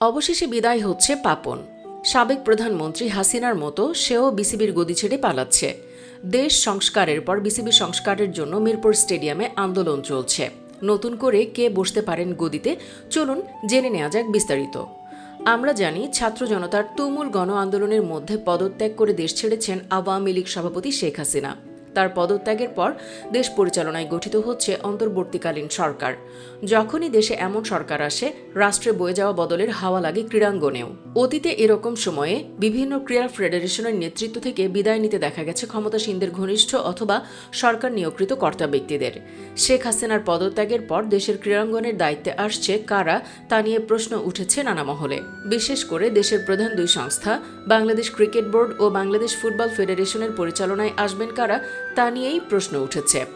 অবশেষে বিদায় হচ্ছে পাপন। সাবেক প্রধানমন্ত্রী হাসিনার মতো সেও বিসিবির গদি ছেড়ে পালাচ্ছে। দেশ সংস্কারের পর বিসিবি সংস্কারের জন্য মিরপুর স্টেডিয়ামে আন্দোলন চলছে। নতুন করে কে বসতে পারেন গদিতে, চলুন জেনে নেওয়া যাক বিস্তারিত। আমরা জানি, ছাত্র জনতার তুমুল গণ আন্দোলনের মধ্যে পদত্যাগ করে দেশ ছেড়েছেন আওয়ামী লীগ সভাপতি শেখ হাসিনা। তার পদত্যাগের পর দেশ পরিচালনায় গঠিত হচ্ছে অন্তর্বর্তীকালীন সরকার। যখনই দেশে এমন সরকার আসে, রাষ্ট্রে বয়ে যাওয়া বদলের হাওয়া লাগে ক্রীড়াঙ্গনেও। অতীতে এরকম সময়ে বিভিন্ন ক্রীড়া ফেডারেশনের নেতৃত্ব থেকে বিদায় নিতে দেখা গেছে ক্ষমতাসীনদের ঘনিষ্ঠ অথবা সরকার নিয়োগকৃত কর্তা ব্যক্তিদের। শেখ হাসিনার পদত্যাগের পর দেশের ক্রীড়াঙ্গনের দায়িত্বে আসছে কারা, তা নিয়ে প্রশ্ন উঠেছে নানা মহলে। বিশেষ করে দেশের প্রধান দুই সংস্থা, বাংলাদেশ ক্রিকেট বোর্ড ও বাংলাদেশ ফুটবল ফেডারেশনের পরিচালনায় আসবেন কারা তা নিয়েই প্রশ্ন উঠেছে।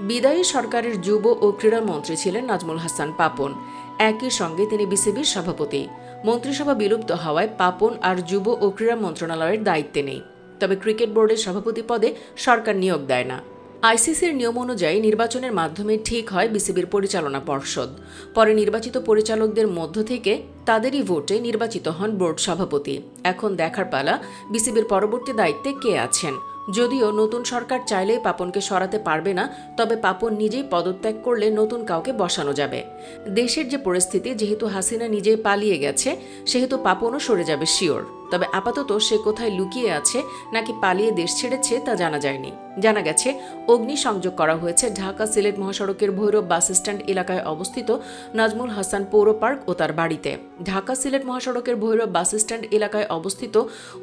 বিদায়ী সরকারের যুব ও ক্রীড়ামন্ত্রী ছিলেন নাজমুল হাসান পাপন। একই সঙ্গে তিনি বিসিবির সভাপতি। মন্ত্রিসভা বিলুপ্ত হওয়ায় পাপন আর যুব ও ক্রীড়া মন্ত্রণালয়ের দায়িত্বে নেই। তবে ক্রিকেট বোর্ডের সভাপতি পদে সরকার নিয়োগ দেয় না। আইসিসির নিয়ম অনুযায়ী নির্বাচনের মাধ্যমে ঠিক হয় বিসিবির পরিচালনা পর্ষদ। পরে নির্বাচিত পরিচালকদের মধ্য থেকে তাদেরই ভোটে নির্বাচিত হন বোর্ড সভাপতি। এখন দেখার পালা বিসিবির পরবর্তী দায়িত্বে কে আছেন? যদিও নতুন সরকার চাইলেই পাপনকে সরাতে পারবে না, তবে পাপন নিজেই পদত্যাগ করলে নতুন কাউকে বসানো যাবে। দেশের যে পরিস্থিতি, যেহেতু হাসিনা নিজেই পালিয়ে গেছে, সেহেতু পাপনও সরে যাবে, শিওর। তবে আপাতত সে কোথায় লুকিয়ে আছে নাকি পালিয়ে দেশ ছেড়েছে তা জানা যায়নি। জানা গেছে, অগ্নি সংযোগ করা হয়েছে ঢাকা সিলেট মহাসড়কের ভৈরব বাস স্ট্যান্ড এলাকায় অবস্থিত নাজমুল হাসান পৌর পার্ক ও তার বাড়িতে। ঢাকা সিলেট মহাসড়কের ভৈরব বাস স্ট্যান্ড এলাকায় অবস্থিত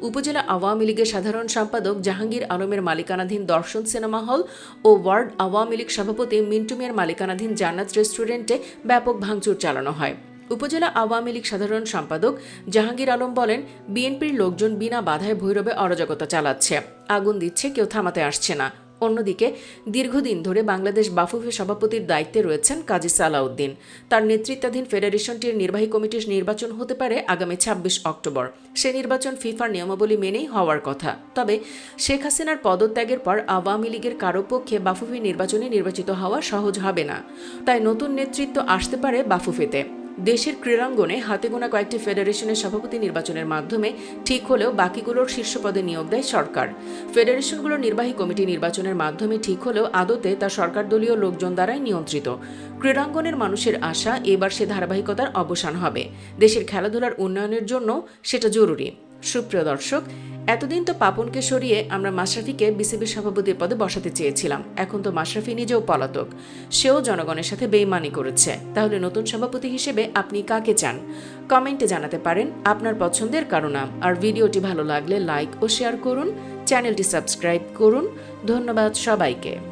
উপজেলা আওয়ামী লীগের সাধারণ সম্পাদক জাহাঙ্গীর আলমের মালিকানাধীন দর্শন সিনেমা হল ও ওয়ার্ড আওয়ামী লীগ সভাপতি মিন্টু মিয়ার মালিকানাধীন জান্নাত রেস্টুরেন্টে ব্যাপক ভাঙচুর চালানো হয়। উপজেলা আওয়ামী লীগ সাধারণ সম্পাদক জাহাঙ্গীর আলম বলেন, বিএনপির লোকজন বিনা বাধায় ভৈরবে অরাজকতা চালাচ্ছে। আগুন দিচ্ছে, কেউ থামাতে আসছে না। অন্যদিকে, দীর্ঘদিন ধরে বাংলাদেশ বাফুফে সভাপতির দায়িত্বে রয়েছেন কাজী সালাউদ্দিন। তার নেতৃত্বাধীন ফেডারেশনটির নির্বাহী কমিটির নির্বাচন হতে পারে আগামী ছাব্বিশ অক্টোবর। সে নির্বাচন ফিফার নিয়মাবলী মেনেই হওয়ার কথা। তবে, শেখ হাসিনার পদত্যাগের পর আওয়ামী লীগের কারও পক্ষে বাফুফে নির্বাচনে নির্বাচিত হওয়া সহজ হবে না। তাই নতুন নেতৃত্ব আসতে পারে বাফুফেতে। দেশের ক্রীড়াঙ্গনে হাতে গোনা কয়েকটি ফেডারেশনের সভাপতি নির্বাচনের মাধ্যমে ঠিক হলেও বাকিগুলোর শীর্ষ পদে নিয়োগ দেয় সরকার। ফেডারেশনগুলোর নির্বাহী কমিটি নির্বাচনের মাধ্যমে ঠিক হলেও আদতে তা সরকার দলীয় লোকজন দ্বারাই নিয়ন্ত্রিত। ক্রীড়াঙ্গনের মানুষের আশা এবার সে ধারাবাহিকতার অবসান হবে। দেশের খেলাধুলার উন্নয়নের জন্য সেটা জরুরি। সুপ্রিয় দর্শক এতদিন তো পাপনকে সরিয়ে আমরা মাশরাফিকে বিসিবির সভাপতির পদে বসাতে চেয়েছিলাম। এখন তো মাশরাফি নিজেও পলাতক। সেও জনগণের সাথে বেইমানি করেছে। তাহলে নতুন সভাপতি হিসেবে আপনি কাকে চান? কমেন্টে জানাতে পারেন আপনার পছন্দের কারও নাম। আর ভিডিওটি ভালো লাগলে লাইক ও শেয়ার করুন। চ্যানেলটি সাবস্ক্রাইব করুন। ধন্যবাদ সবাইকে।